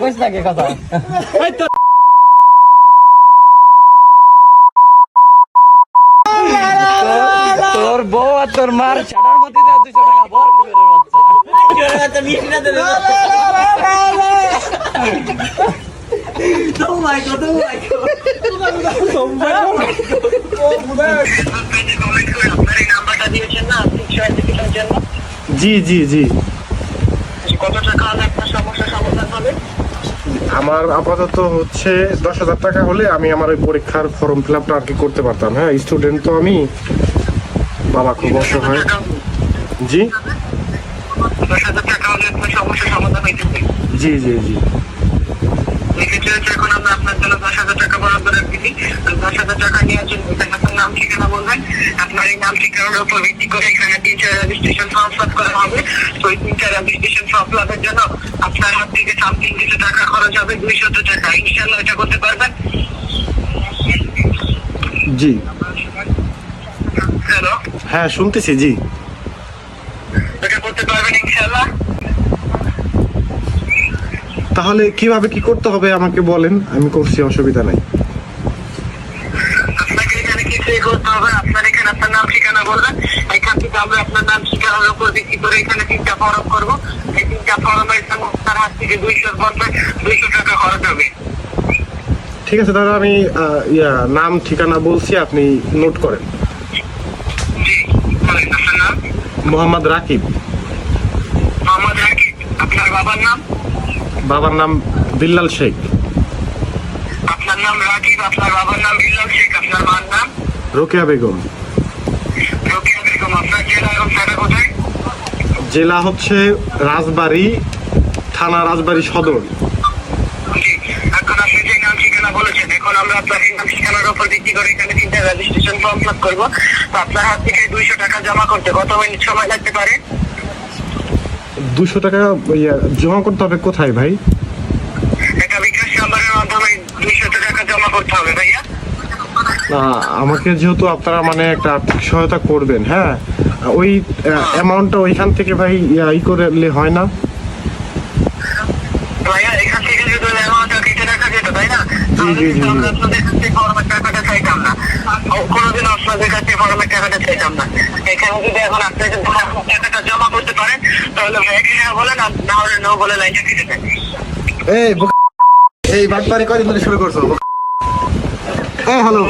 কইস নাকি কথা তোর বউ আর তোর মার ছাড়ার মধ্যে দুশো টাকা বর করে বাচ্চা। নাম্বারটা দিয়েছেন না তিনশো এডুকেশন জন্য জি জি জি। আমার আপাতত হচ্ছে দশ হাজার টাকা হলে আমি আমার ওই পরীক্ষার ফর্ম ফিল আপটা আর কি করতে পারতাম। হ্যাঁ স্টুডেন্ট তো আমি। বাবা খুব অসহায় জি? জি জি জি। এখন আমরা আপনার জন্য দশ হাজার টাকা বরাদ্দ রাখতেছি দশ হাজার টাকা আপনার নাম ঠিকানা বলবেন। আপনার এই নাম ঠিকানার উপর ভিত্তি করে এখানে তিনটা রেজিস্ট্রেশন ফর্ম ফিল করা হবে। তো ওই তিনটা রেজিস্ট্রেশন ফর্ম জন্য আপনার হাত থেকে সামথিং কিছু টাকা খরচ হবে দুইশত টাকা। ইনশাল্লাহ এটা করতে পারবেন। জি। হ্যালো। হ্যাঁ শুনতেছি জি। এটা করতে পারবেন ইনশাল্লাহ তাহলে কীভাবে কি করতে হবে আমাকে বলেন আমি করছি অসুবিধা নাই। করতে হবে আপনার এখানে আপনার নাম ঠিকানা বলবেন। এখান থেকে আমরা আপনার নাম ঠিকানার উপর ভিত্তি করে এখানে তিনটা ফর্ম করব। এই তিনটা ফর্মের আপনার হাত থেকে দুইশো পঞ্চাশ দুইশো টাকা খরচ হবে। ঠিক আছে দাদা আমি ইয়া নাম ঠিকানা বলছি আপনি নোট করেন। মোহাম্মদ রাকিব। মোহাম্মদ রাকিব আপনার বাবার নাম? বাবার নাম বিল্লাল শেখ। আপনার নাম রাকিব আপনার বাবার নাম বিল্লাল শেখ আপনার মার নাম? রোকেয়া বেগম। জেলা হচ্ছে রাজবাড়ী থানা রাজবাড়ী সদর। জি এখন আপনি যে নাম ঠিকানা বলেছেন এখন আমরা আপনার এই ঠিকানার উপর ভিত্তি করে এখানে তিনটা রেজিস্ট্রেশন ফর্ম ফিল করব। তো আপনার হাত থেকে দুইশো টাকা জমা করতে কত মিনিট সময় লাগতে পারে? দুশো টাকা জমা করতে হবে কোথায় ভাই? এটা বিকাশ নাম্বারের মাধ্যমে দুইশো টাকা জমা করতে হবে ভাইয়া। না, আমাকে যেহেতু আপনারা মানে একটা আর্থিক সহায়তা করবেন হ্যাঁ? ওই অ্যামাউন্টটা ওইখান থেকে ভাই ই করলে হয় না? না? জি, জি, জি। কোনোদিন আপনাদের কাছ টাকাটা চাইতাম এখানে যদি এখন আপনি যদি টাকাটা জমা করতে পারেন তাহলে হ্যাঁ বলেন আর না হলে নো বলে লাইনটা কেটে দেন। এই এই বাটপারি কদিন ধরে শুরু করছ? এই হ্যালো।